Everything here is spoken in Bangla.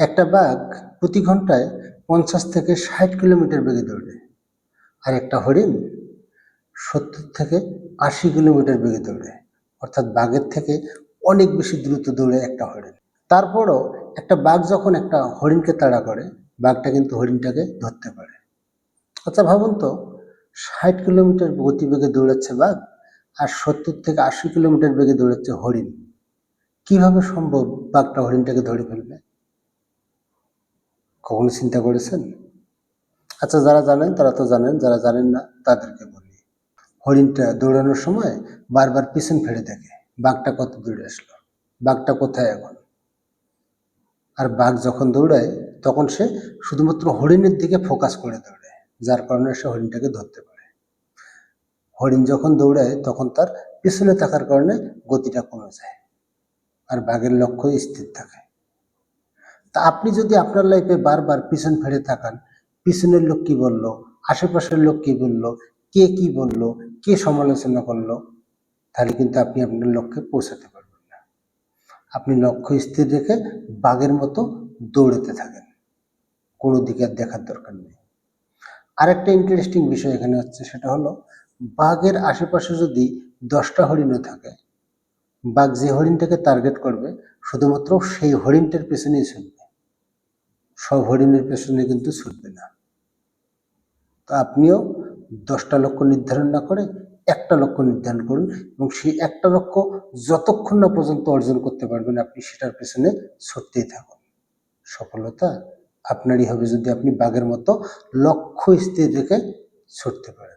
একটা বাঘ প্রতি ঘন্টায় পঞ্চাশ থেকে ষাট কিলোমিটার বেগে দৌড়ে। আর একটা হরিণ সত্তর থেকে আশি কিলোমিটার বেগে দৌড়ে। অর্থাৎ বাঘের থেকে অনেক বেশি দ্রুত দৌড়ে একটা হরিণ। তারপরও একটা বাঘ যখন একটা হরিণকে তাড়া করে, বাঘটা কিন্তু হরিণটাকে ধরতে পারে। আচ্ছা ভাবুন তো, ষাট কিলোমিটার গতিবেগে দৌড়াচ্ছে বাঘ আর সত্তর থেকে আশি কিলোমিটার বেগে দৌড়াচ্ছে হরিণ। কীভাবে সম্ভব বাঘটা হরিণটাকে ধরে ফেলবে? কখনো চিন্তা করেছেন? আচ্ছা যারা জানেন তারা তো জানেন, যারা জানেন না তাদেরকে বলি। হরিণটা দৌড়ানোর সময় বারবার পিছন ফেলে দেখে, বাঘটা কত দূরে আসলো, বাঘটা কোথায় এখন? আর বাঘ যখন দৌড়ায়, তখন সে শুধুমাত্র হরিণের দিকে ফোকাস করে দৌড়ায়, যার কারণে সে হরিণটাকে ধরতে পারে। হরিণ যখন দৌড়ায়, তখন তার পিছনে থাকার কারণে গতিটা কমে যায়, আর বাঘের লক্ষ্য স্থির থাকে। তা আপনি যদি আপনার লাইফে বারবার পিছন ফেরে থাকান, পিছনের লোক কি বলল, আশেপাশের লোক কি বলল, কে কি বলল, কে সমালোচনা করল, তাহলে কিন্তু আপনি আপনার লক্ষ্যে পৌঁছাতে পারবেন না। আপনি লক্ষ্য স্থির রেখে বাঘের মতো দৌড়াতে থাকেন। কোনো দিকে আর দেখার দরকার নেই। আরেকটা ইন্টারেস্টিং বিষয় এখানে হচ্ছে, সেটা হলো বাঘের আশেপাশে যদি দশটা হরিণও থাকে, বাঘ যে হরিণটাকে টার্গেট করবে, শুধুমাত্র সেই হরিণটার পেছনেই ছুটবে। সব হরিণের পেছনে কিন্তু ছুটবে না। তো আপনিও দশটা লক্ষ্য নির্ধারণ না করে একটা লক্ষ্য নির্ধারণ করুন এবং সেই একটা লক্ষ্য যতক্ষণ না পর্যন্ত অর্জন করতে পারবেন আপনি সেটার পেছনে ছুটতেই থাকুন। সফলতা আপনারই হবে যদি আপনি বাঘের মতো লক্ষ্য স্থির রেখে ছুটতে পারেন।